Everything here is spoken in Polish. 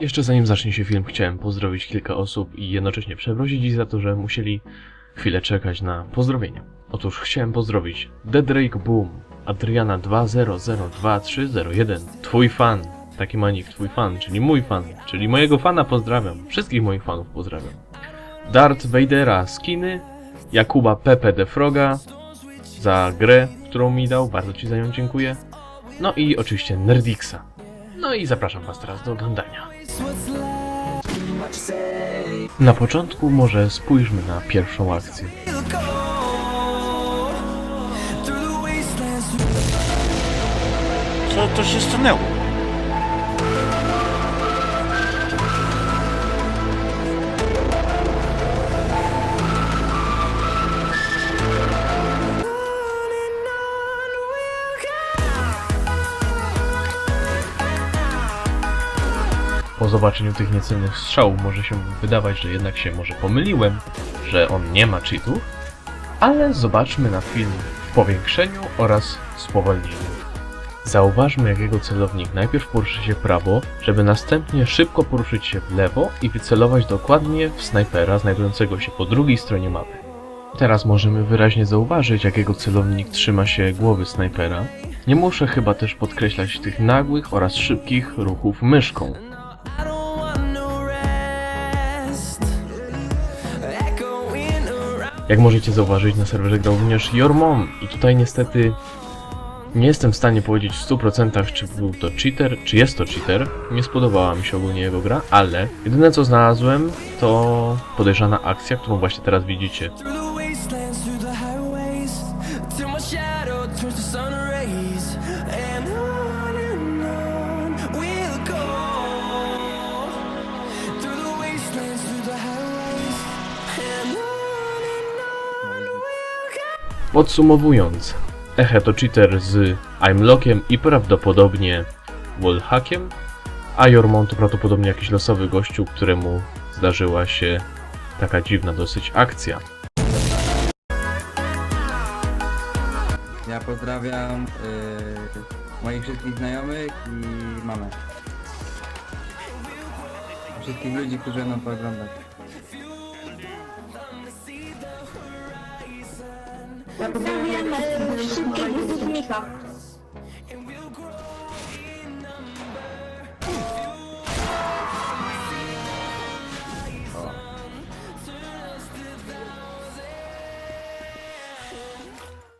Jeszcze zanim zacznie się film, chciałem pozdrowić kilka osób i jednocześnie przeprosić ich za to, że musieli chwilę czekać na pozdrowienia. Otóż chciałem pozdrowić The Drake Boom, Adriana 20022301, twój fan, taki manik twój fan, czyli mój fan, czyli mojego fana pozdrawiam, wszystkich moich fanów pozdrawiam. Darth Vadera Skiny, Jakuba Pepe the Froga za grę, którą mi dał, bardzo ci za nią dziękuję. No i oczywiście Nerdixa. No i zapraszam was teraz do oglądania. Na początku może spójrzmy na pierwszą akcję. Co to się stanęło? Po zobaczeniu tych niecennych strzałów może się wydawać, że jednak się może pomyliłem, że on nie ma cheatów, ale zobaczmy na film w powiększeniu oraz spowolnieniu. Zauważmy, jak jego celownik najpierw poruszy się prawo, żeby następnie szybko poruszyć się w lewo i wycelować dokładnie w snajpera znajdującego się po drugiej stronie mapy. Teraz możemy wyraźnie zauważyć, jak jego celownik trzyma się głowy snajpera. Nie muszę chyba też podkreślać tych nagłych oraz szybkich ruchów myszką. Jak możecie zauważyć, na serwerze grał również Your Mom i tutaj niestety nie jestem w stanie powiedzieć w 100% czy był to cheater, czy jest to cheater. Nie spodobała mi się ogólnie jego gra, ale jedyne co znalazłem to podejrzana akcja, którą właśnie teraz widzicie. Till my shadow turns to sun rays, and on Podsumowując, Eche to cheater z Imlockiem i prawdopodobnie wallhackiem, a Jormon to prawdopodobnie jakiś losowy gościu, któremu zdarzyła się taka dziwna dosyć akcja. Ja pozdrawiam y, moich wszystkich znajomych i mamę. Wszystkich ludzi, którzy będą to oglądać. E, wszystkich użytkowników.